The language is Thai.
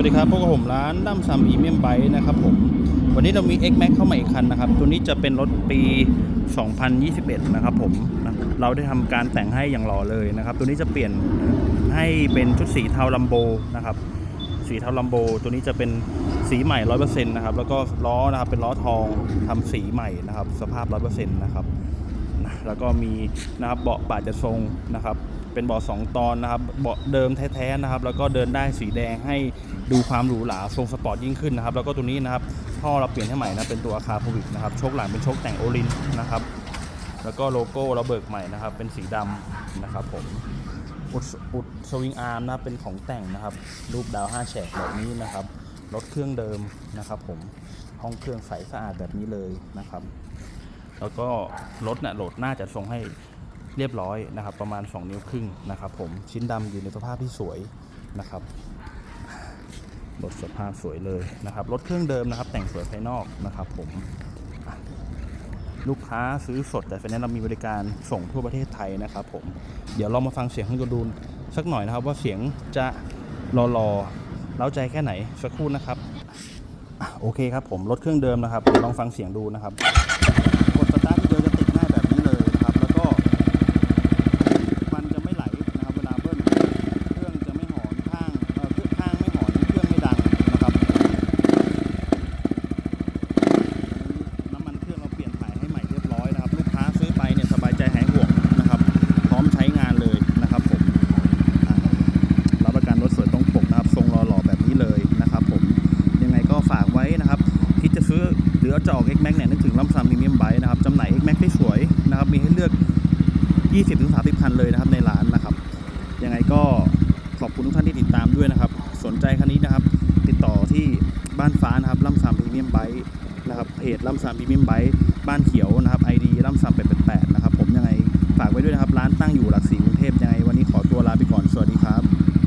วัสดีครับพวกผมร้านดั้มซัมพรีเมียมไบค์นะครับผม วันนี้เรามี X Max เข้ามาอีกคันนะครับ ตัวนี้จะเป็นรถปี 2021 นะครับผมนะเราได้ทำการแต่งให้อย่างหล่อเลยนะครับ ตัวนี้จะเปลี่ยนให้เป็นชุดสีเทาลัมโบนะครับ สีเทาลัมโบ ตัวนี้จะเป็นสีใหม่ 100%นะครับ แล้วก็ล้อนะครับเป็นล้อทองทำสีใหม่นะครับ สภาพ 100%นะครับ นะแล้วก็มีนะครับเบาะปาดจะทรงนะครับ เป็นเบาะสองตอนนะครับเบาะเดิมแท้ๆนะครับ แล้วก็เดินได้สีแดงให้ดูความหรูหราทรงสปอร์ตยิ่งขึ้นนะครับ แล้วก็ตัวนี้นะครับท่อเราเปลี่ยนให้ใหม่นะเป็นตัวอาคาโพวิกนะครับโชคหลังเป็นโชคแต่งโอลินนะครับ แล้วก็โลโก้เราเบิกใหม่นะครับ เป็นสีดำนะครับผมอุดอุดสวิงอาร์มนะเป็นของแต่งนะครับ รูปดาว5แฉกแบบนี้นะครับรถเครื่องเดิมนะครับ ผมห้องเครื่องใสสะอาดแบบนี้เลยนะครับ แล้วก็รถน่ะโหลดน่าจะทรงให้เรียบร้อยนะครับ ประมาณ 2 นิ้วครึ่งนะครับ ผมชิ้นดำอยู่ในสภาพที่สวยนะครับรถสภาพสวยเลยนะครับรถเครื่องเดิมนะครับ แต่งสวยภายนอกนะครับ ผมลูกค้าซื้อสดแต่ไฟแนนซ์เรามีบริการส่งทั่วประเทศไทยนะครับ ผมเดี๋ยวเรามาฟังเสียงของโยดูสักหน่อยนะครับ ว่าเสียงจะรอรอๆเล้าใจแค่ไหนสักครู่นะครับโอเคครับผมรถเครื่องเดิมนะครับลองฟังเสียงดูนะครับ รือจะออก X Max เนี่ยนึกถึงลัมซัมพรีเมียมไบค์นะครับจำหน่าย X Max ที่สวยนะครับ มีให้เลือก 20-30 คันเลยนะครับในร้านนะครับ ยังไงก็ขอบคุณทุกท่านที่ติดตามด้วยนะครับ สนใจคันนี้นะครับ ติดต่อที่บ้านฟ้านะครับลัมซัมพรีเมียมไบค์นะครับเพจลัมซัมพรีเมียมไบค์บ้านเขียวนะครับ ID ลัมซัม888นะครับผมยังไงฝากไว้ด้วยนะครับ ร้านตั้งอยู่